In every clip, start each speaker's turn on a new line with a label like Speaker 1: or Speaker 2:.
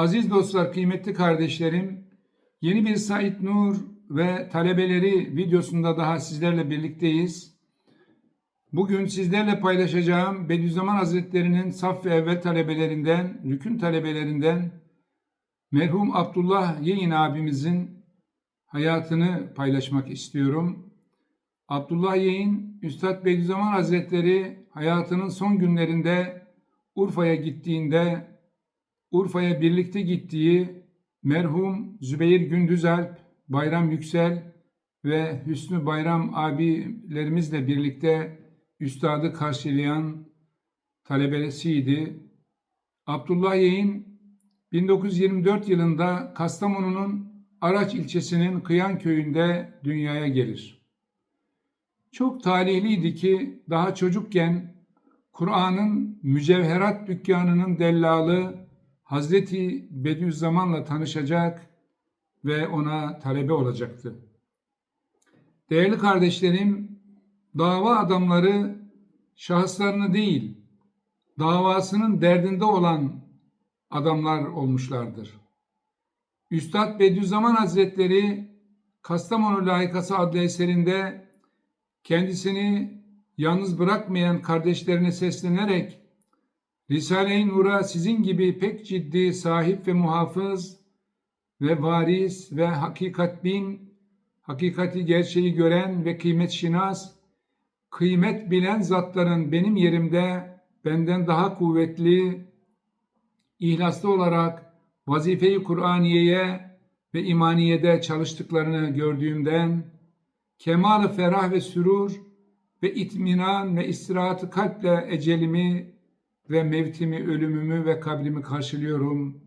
Speaker 1: Aziz dostlar, kıymetli kardeşlerim, yeni bir Said Nur ve talebeleri videosunda daha sizlerle birlikteyiz. Bugün sizlerle paylaşacağım Bediüzzaman Hazretleri'nin saf ve evvel talebelerinden, rükün talebelerinden merhum Abdullah Yeğin abimizin hayatını paylaşmak istiyorum. Abdullah Yeğin, Üstad Bediüzzaman Hazretleri hayatının son günlerinde Urfa'ya gittiğinde Urfa'ya birlikte gittiği merhum Zübeyir Gündüzalp, Bayram Yüksel ve Hüsnü Bayram abilerimizle birlikte üstadı karşılayan talebesiydi. Abdullah Yeğin 1924 yılında Kastamonu'nun Araç ilçesinin Kıyan köyünde dünyaya gelir. Çok talihliydi ki daha çocukken Kur'an'ın mücevherat dükkanının dellalı Hazreti Bediüzzaman'la tanışacak ve ona talebe olacaktı. Değerli kardeşlerim, dava adamları şahıslarını değil, davasının derdinde olan adamlar olmuşlardır. Üstad Bediüzzaman Hazretleri Kastamonu Layıkası adlı eserinde kendisini yalnız bırakmayan kardeşlerine seslenerek Risale-i Nur'a sizin gibi pek ciddi sahip ve muhafız ve varis ve hakikat bin, hakikati gerçeği gören ve kıymet şinas, kıymet bilen zatların benim yerimde benden daha kuvvetli, ihlaslı olarak vazifeyi Kur'aniye'ye ve imaniyede çalıştıklarını gördüğümden, kemalı ferah ve sürur ve itminan ve istirahatı kalple ecelimi ve mevtimi, ölümümü ve kabrimi karşılıyorum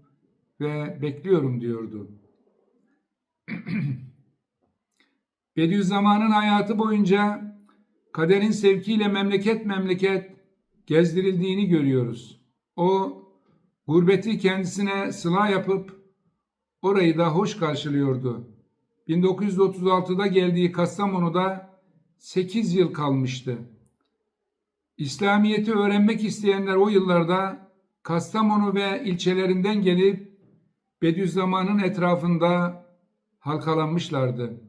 Speaker 1: ve bekliyorum diyordu. Bediüzzaman'ın hayatı boyunca kaderin sevkiyle memleket memleket gezdirildiğini görüyoruz. O gurbeti kendisine sıla yapıp orayı da hoş karşılıyordu. 1936'da geldiği Kastamonu'da 8 yıl kalmıştı. İslamiyet'i öğrenmek isteyenler o yıllarda Kastamonu ve ilçelerinden gelip Bediüzzaman'ın etrafında halkalanmışlardı.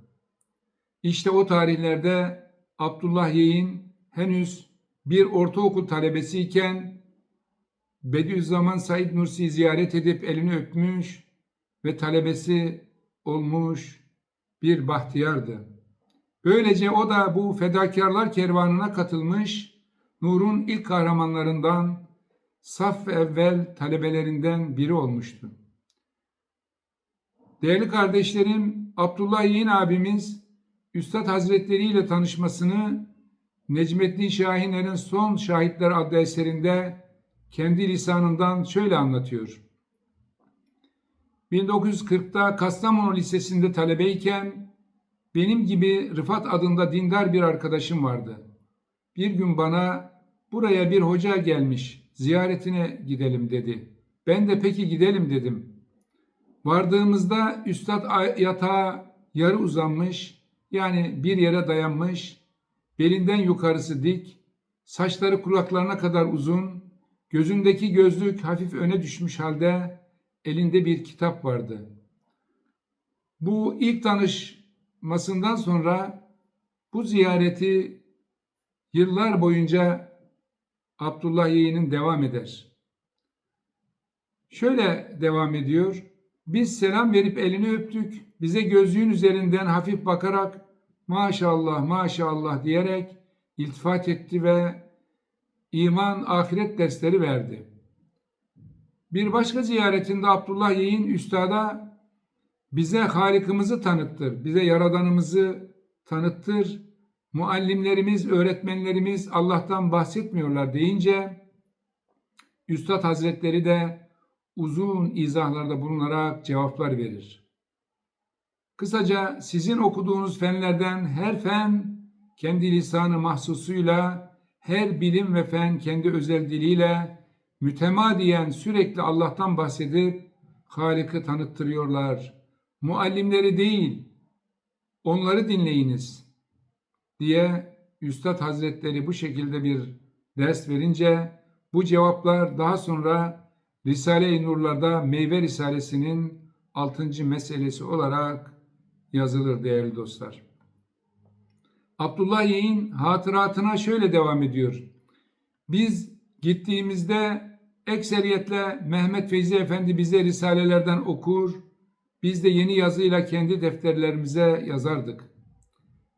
Speaker 1: İşte o tarihlerde Abdullah Yeğin henüz bir ortaokul talebesiyken Bediüzzaman Said Nursi'yi ziyaret edip elini öpmüş ve talebesi olmuş bir bahtiyardı. Böylece o da bu fedakarlar kervanına katılmış, Nur'un ilk kahramanlarından, saf ve evvel talebelerinden biri olmuştu. Değerli kardeşlerim, Abdullah Yiğin abimiz, Üstad Hazretleri ile tanışmasını Necmettin Şahiner'in Son Şahitler adlı eserinde kendi lisanından şöyle anlatıyor. 1940'ta Kastamonu Lisesi'nde talebeyken benim gibi Rıfat adında dindar bir arkadaşım vardı. Bir gün bana buraya bir hoca gelmiş ziyaretine gidelim dedi. Ben de peki gidelim dedim. Vardığımızda üstad yatağa yarı uzanmış yani bir yere dayanmış, belinden yukarısı dik, saçları kulaklarına kadar uzun, gözündeki gözlük hafif öne düşmüş halde elinde bir kitap vardı. Bu ilk tanışmasından sonra bu ziyareti yıllar boyunca Abdullah Yeğen'in devam eder. Şöyle devam ediyor. Biz selam verip elini öptük. Bize gözlüğün üzerinden hafif bakarak maşallah maşallah diyerek iltifat etti ve iman ahiret dersleri verdi. Bir başka ziyaretinde Abdullah Yeğin Üstad'a bize Halikimizi tanıttır, bize Yaradanımızı tanıttır, muallimlerimiz, öğretmenlerimiz Allah'tan bahsetmiyorlar deyince Üstad Hazretleri de uzun izahlarda bulunarak cevaplar verir. Kısaca sizin okuduğunuz fenlerden her fen kendi lisanı mahsusuyla, her bilim ve fen kendi özel diliyle mütemadiyen sürekli Allah'tan bahsedip Halik'i tanıttırıyorlar. Muallimleri değil, onları dinleyiniz diye Üstad Hazretleri bu şekilde bir ders verince bu cevaplar daha sonra Risale-i Nurlar'da Meyve Risalesi'nin 6. meselesi olarak yazılır değerli dostlar. Abdullah Yeğin hatıratına şöyle devam ediyor. Biz gittiğimizde ekseriyetle Mehmet Feyzi Efendi bize risalelerden okur, biz de yeni yazıyla kendi defterlerimize yazardık.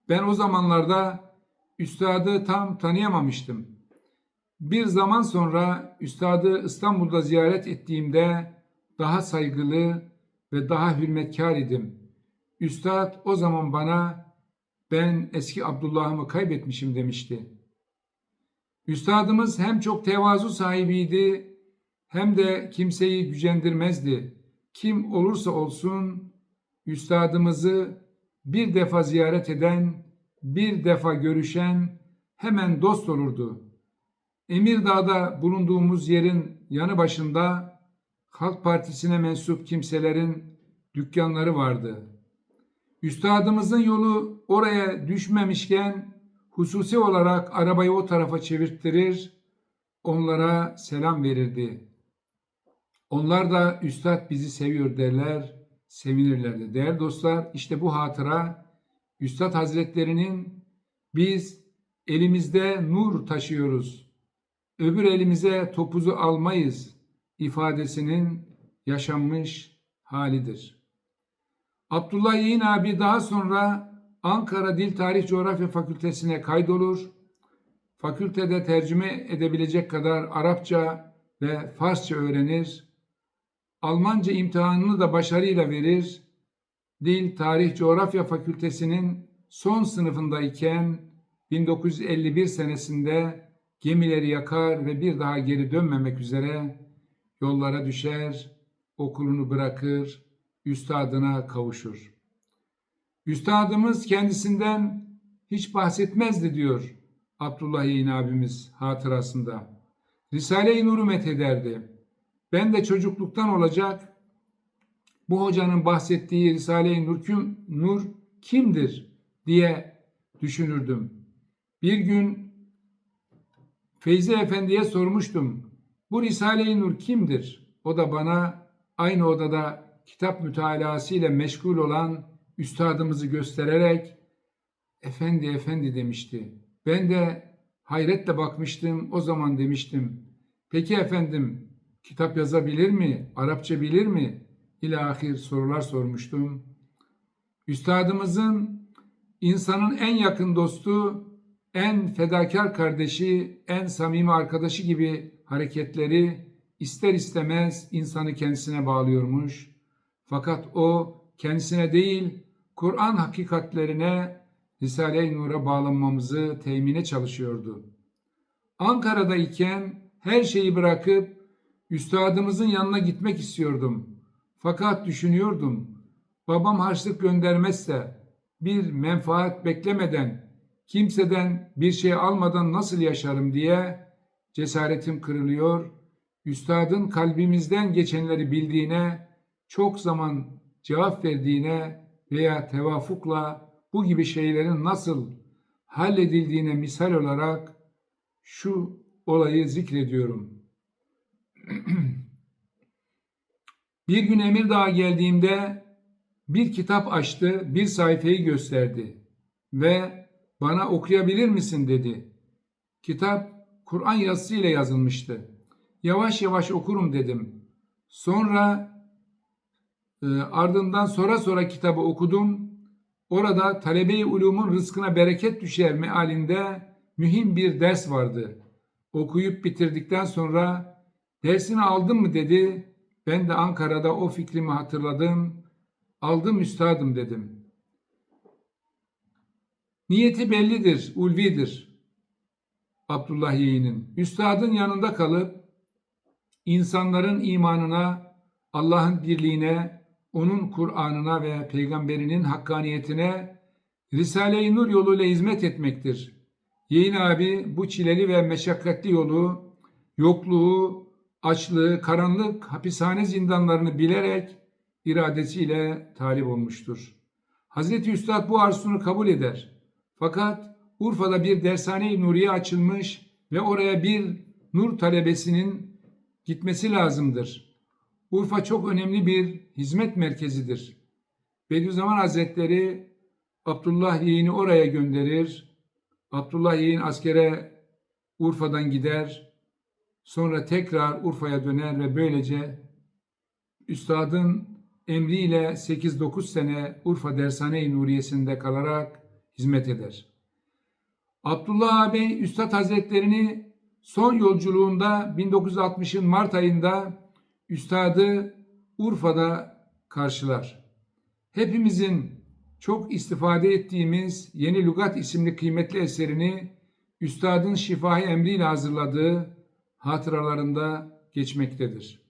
Speaker 1: Ben o zamanlarda üstadı tam tanıyamamıştım. Bir zaman sonra üstadı İstanbul'da ziyaret ettiğimde daha saygılı ve daha hürmetkar idim. Üstad o zaman bana ben eski Abdullah'ımı kaybetmişim demişti. Üstadımız hem çok tevazu sahibiydi hem de kimseyi gücendirmezdi. Kim olursa olsun üstadımızı bir defa ziyaret eden, bir defa görüşen hemen dost olurdu. Emirdağ'da bulunduğumuz yerin yanı başında Halk Partisi'ne mensup kimselerin dükkanları vardı. Üstadımızın yolu oraya düşmemişken hususi olarak arabayı o tarafa çevirttirir, onlara selam verirdi. Onlar da üstad bizi seviyor derler, sevinirlerdi. Değerli dostlar işte bu hatıra Üstad Hazretlerinin biz elimizde nur taşıyoruz, öbür elimize topuzu almayız ifadesinin yaşanmış halidir. Abdullah Yeğin abi daha sonra Ankara Dil Tarih Coğrafya Fakültesine kaydolur. Fakültede tercüme edebilecek kadar Arapça ve Farsça öğrenir. Almanca imtihanını da başarıyla verir. Dil Tarih Coğrafya Fakültesinin son sınıfındayken 1951 senesinde gemileri yakar ve bir daha geri dönmemek üzere yollara düşer, okulunu bırakır, üstadına kavuşur. Üstadımız kendisinden hiç bahsetmezdi diyor Abdullah Yeğin abimiz hatırasında. Risale-i Nur'u methederdi. Ben de çocukluktan olacak bu hocanın bahsettiği Risale-i Nur, kim, Nur kimdir diye düşünürdüm. Bir gün Feyzi Efendi'ye sormuştum. Bu Risale-i Nur kimdir? O da bana aynı odada kitap mütalası meşgul olan üstadımızı göstererek efendi efendi demişti. Ben de hayretle bakmıştım. O zaman demiştim. Peki efendim kitap yazabilir mi? Arapça bilir mi? İlahir sorular sormuştum. Üstadımızın insanın en yakın dostu, en fedakar kardeşi, en samimi arkadaşı gibi hareketleri ister istemez insanı kendisine bağlıyormuş. Fakat o kendisine değil, Kur'an hakikatlerine, Risale-i Nur'a bağlanmamızı temine çalışıyordu. Ankara'dayken her şeyi bırakıp üstadımızın yanına gitmek istiyordum. Fakat düşünüyordum, babam harçlık göndermezse bir menfaat beklemeden, kimseden bir şey almadan nasıl yaşarım diye cesaretim kırılıyor, üstadın kalbimizden geçenleri bildiğine, çok zaman cevap verdiğine veya tevafukla bu gibi şeylerin nasıl halledildiğine misal olarak şu olayı zikrediyorum. bir gün Emirdağ'a geldiğimde bir kitap açtı, bir sayfayı gösterdi ve bana okuyabilir misin dedi. Kitap Kur'an yazısıyla yazılmıştı. Yavaş yavaş okurum dedim. Sonra e, ardından sonra sonra kitabı okudum. Orada talebe-i ulumun rızkına bereket düşer mealinde mühim bir ders vardı. Okuyup bitirdikten sonra dersini aldın mı dedi. Ben de Ankara'da o fikrimi hatırladım. Aldım üstadım dedim. Niyeti bellidir, ulvidir. Abdullah Yeğen'in. Üstadın yanında kalıp insanların imanına, Allah'ın birliğine, onun Kur'an'ına ve peygamberinin hakkaniyetine Risale-i Nur yoluyla hizmet etmektir. Yeğin abi bu çileli ve meşakkatli yolu, yokluğu, açlığı, karanlık hapishane zindanlarını bilerek iradesiyle talip olmuştur. Hazreti Üstad bu arzusunu kabul eder. Fakat Urfa'da bir dershane-i Nuriye açılmış ve oraya bir nur talebesinin gitmesi lazımdır. Urfa çok önemli bir hizmet merkezidir. Bediüzzaman Hazretleri Abdullah Yeğen'i oraya gönderir. Abdullah Yeğen askere Urfa'dan gider. Sonra tekrar Urfa'ya döner ve böylece üstadın emriyle 8-9 sene Urfa Dershane-i Nuriyesi'nde kalarak hizmet eder. Abdullah ağabey Üstad Hazretlerini son yolculuğunda 1960'ın Mart ayında Üstadı Urfa'da karşılar. Hepimizin çok istifade ettiğimiz Yeni Lugat isimli kıymetli eserini Üstadın şifahi emriyle hazırladığı hatıralarında geçmektedir.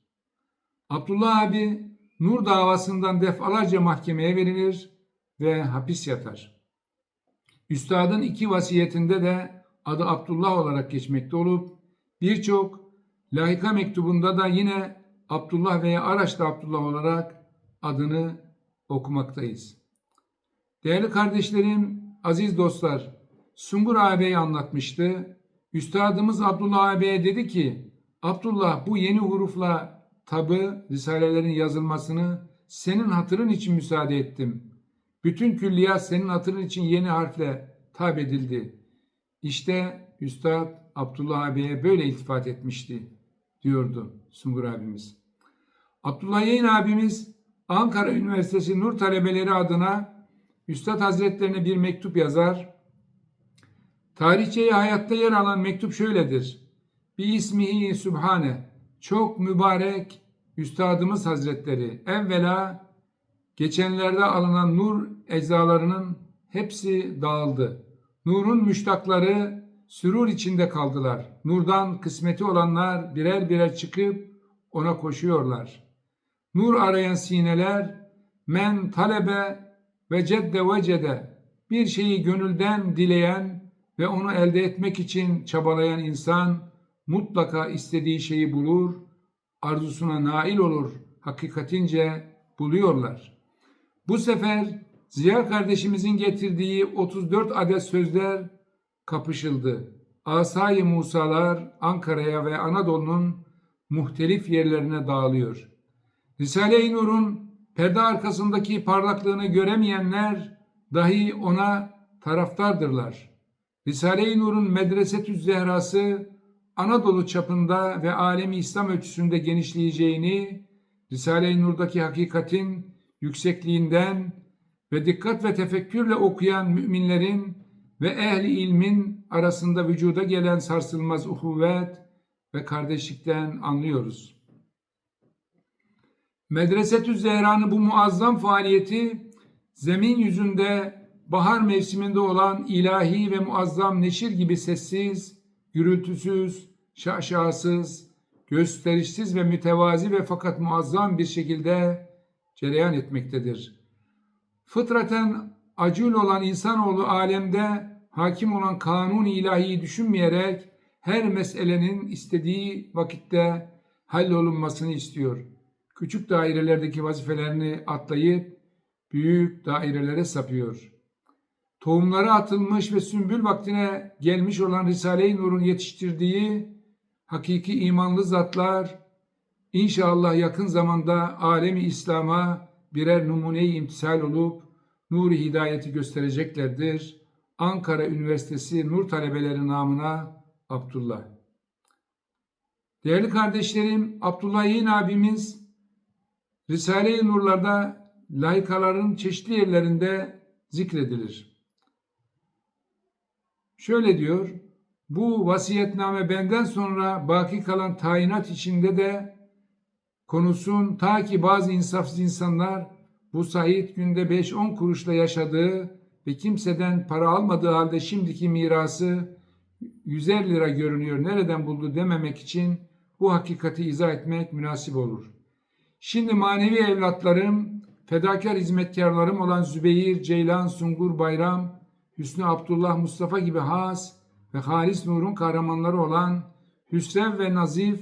Speaker 1: Abdullah abi Nur davasından defalarca mahkemeye verilir ve hapis yatar. Üstadın iki vasiyetinde de adı Abdullah olarak geçmekte olup birçok lahika mektubunda da yine Abdullah veya Araç'ta Abdullah olarak adını okumaktayız. Değerli kardeşlerim, aziz dostlar, Sungur ağabey anlatmıştı. Üstadımız Abdullah ağabeye dedi ki, Abdullah bu yeni hurufla tabı, risalelerin yazılmasını senin hatırın için müsaade ettim. Bütün külliyat senin hatırın için yeni harfle tab edildi. İşte Üstad Abdullah abiye böyle iltifat etmişti diyordu Sungur abimiz. Abdullah Yeğen abimiz Ankara Üniversitesi Nur talebeleri adına Üstad Hazretlerine bir mektup yazar. Tarihçeye hayatta yer alan mektup şöyledir. Bi ismihi Sübhane. Çok mübarek Üstadımız Hazretleri. Evvela geçenlerde alınan nur eczalarının hepsi dağıldı. Nurun müştakları sürur içinde kaldılar. Nurdan kısmeti olanlar birer birer çıkıp ona koşuyorlar. Nur arayan sineler men talebe ve cedde vecede bir şeyi gönülden dileyen ve onu elde etmek için çabalayan insan mutlaka istediği şeyi bulur, arzusuna nail olur, hakikatince buluyorlar. Bu sefer Ziya kardeşimizin getirdiği 34 adet sözler kapışıldı. Asay-ı Musalar Ankara'ya ve Anadolu'nun muhtelif yerlerine dağılıyor. Risale-i Nur'un perde arkasındaki parlaklığını göremeyenler dahi ona taraftardırlar. Risale-i Nur'un Medresetü Zehrası Anadolu çapında ve alemi İslam ölçüsünde genişleyeceğini, Risale-i Nur'daki hakikatin yüksekliğinden ve dikkat ve tefekkürle okuyan müminlerin ve ehli ilmin arasında vücuda gelen sarsılmaz uhuvvet ve kardeşlikten anlıyoruz. Medresetü Zehra'nın bu muazzam faaliyeti zemin yüzünde bahar mevsiminde olan ilahi ve muazzam neşir gibi sessiz, gürültüsüz, şaşasız, gösterişsiz ve mütevazi ve fakat muazzam bir şekilde cereyan etmektedir. Fıtraten acil olan insanoğlu alemde hakim olan kanun ilahiyi düşünmeyerek her meselenin istediği vakitte hallolunmasını istiyor. Küçük dairelerdeki vazifelerini atlayıp büyük dairelere sapıyor. Tohumları atılmış ve sümbül vaktine gelmiş olan Risale-i Nur'un yetiştirdiği hakiki imanlı zatlar inşallah yakın zamanda alemi İslam'a birer numune-i imtisal olup nuri hidayeti göstereceklerdir. Ankara Üniversitesi Nur Talebeleri namına Abdullah. Değerli kardeşlerim, Abdullah Yeğen abimiz Risale-i Nurlar'da layıkaların çeşitli yerlerinde zikredilir. Şöyle diyor, bu vasiyetname benden sonra baki kalan tayinat içinde de konusun ta ki bazı insafsız insanlar bu Said günde 5-10 kuruşla yaşadığı ve kimseden para almadığı halde şimdiki mirası 150 lira görünüyor nereden buldu dememek için bu hakikati izah etmek münasip olur. Şimdi manevi evlatlarım, fedakar hizmetkarlarım olan Zübeyir, Ceylan, Sungur, Bayram, Hüsnü Abdullah, Mustafa gibi has ve Halis Nur'un kahramanları olan Hüsrev ve Nazif,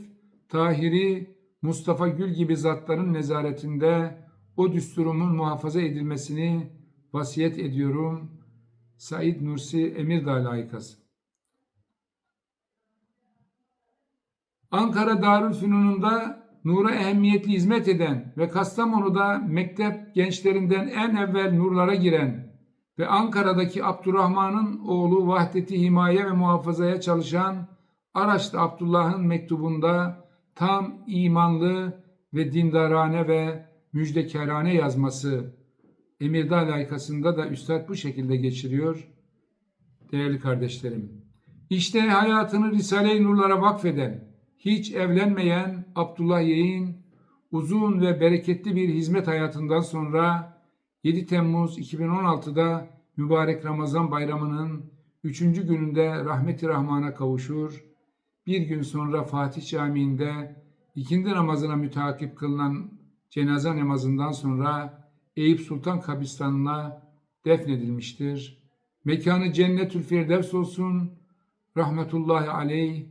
Speaker 1: Tahiri, Mustafa Gül gibi zatların nezaretinde o düsturumun muhafaza edilmesini vasiyet ediyorum. Said Nursi Emirdağ layıkası. Ankara Darülfünun'unda nura ehemmiyetli hizmet eden ve Kastamonu'da mektep gençlerinden en evvel nurlara giren ve Ankara'daki Abdurrahman'ın oğlu Vahdeti Himaye ve Muhafazaya çalışan Araçlı Abdullah'ın mektubunda tam imanlı ve dindarane ve müjdekarane yazması Emirdağ layıkasında da Üstad bu şekilde geçiriyor. Değerli kardeşlerim, işte hayatını Risale-i Nurlara vakfeden, hiç evlenmeyen Abdullah Yeğin, uzun ve bereketli bir hizmet hayatından sonra 7 Temmuz 2016'da mübarek Ramazan bayramının 3. gününde rahmeti rahmana kavuşur. Bir gün sonra Fatih Camii'nde ikindi namazına müteakip kılınan cenaze namazından sonra Eyüp Sultan kabristanına defnedilmiştir. Mekanı cennetül firdevs olsun. Rahmetullahi aleyh